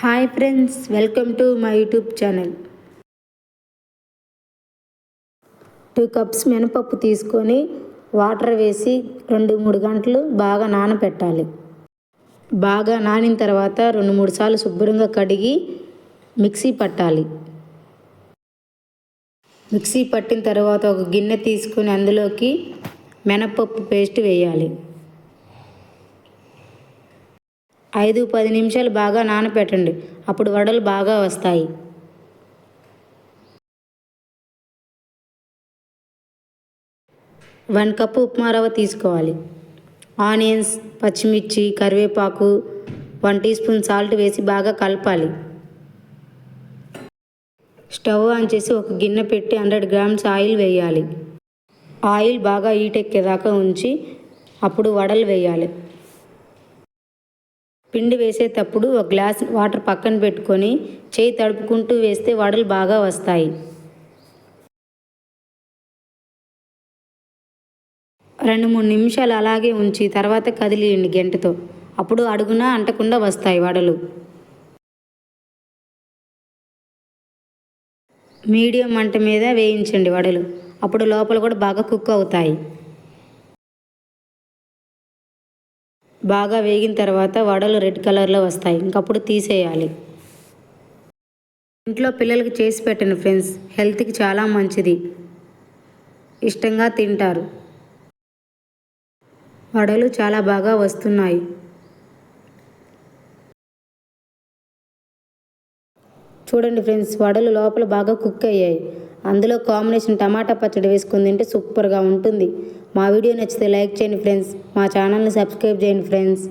Hi friends welcome to my YouTube channel. Two cups మినపప్పు తీసుకొని water వేసి రెండు మూడు గంటలు బాగా నానబెట్టాలి బాగా నానిన తర్వాత రెండు మూడు సార్లు శుభ్రంగా కడిగి మిక్సీ పట్టాలి. మిక్సీ పట్టిన తర్వాత ఒక గిన్నె తీసుకొని అందులోకి మినపప్పు పేస్ట్ వేయాలి. ఐదు పది నిమిషాలు బాగా నానబెట్టండి అప్పుడు వడలు బాగా వస్తాయి. వన్ కప్పు ఉప్మా రవ్వ తీసుకోవాలి. ఆనియన్స్ పచ్చిమిర్చి కరివేపాకు వన్ టీ స్పూన్ సాల్ట్ వేసి బాగా కలపాలి. స్టవ్ ఆన్ చేసి ఒక గిన్నె పెట్టి హండ్రెడ్ గ్రామ్స్ ఆయిల్ వేయాలి. ఆయిల్ బాగా హీట్ ఎక్కేదాకా ఉంచి అప్పుడు వడలు వేయాలి. పిండి వేసేటప్పుడు ఒక గ్లాస్ వాటర్ పక్కన పెట్టుకొని చేయి తడుపుకుంటూ వేస్తే వడలు బాగా వస్తాయి. రెండు మూడు నిమిషాలు అలాగే ఉంచి తర్వాత కదిలియండి గంటతో. అప్పుడు అడుగున అంటకుండా వస్తాయి వడలు. మీడియం మంట మీద వేయించండి వడలు. అప్పుడు లోపల కూడా బాగా కుక్ అవుతాయి. బాగా వేగిన తర్వాత వడలు రెడ్ కలర్లో వస్తాయి. ఇంకప్పుడు తీసేయాలి. ఇంట్లో పిల్లలకి చేసి పెట్టండి ఫ్రెండ్స్. హెల్త్కి చాలా మంచిది. ఇష్టంగా తింటారు. వడలు చాలా బాగా వస్తున్నాయి. చూడండి ఫ్రెండ్స్ వడలు లోపల బాగా కుక్ అయ్యాయి. అందులో కాంబినేషన్ టమాటా పచ్చడి వేసుకుని తింటే సూపర్గా ఉంటుంది. మా వీడియో నచ్చితే లైక్ చేయండి ఫ్రెండ్స్. మా ఛానల్ని సబ్స్క్రైబ్ చేయండి ఫ్రెండ్స్.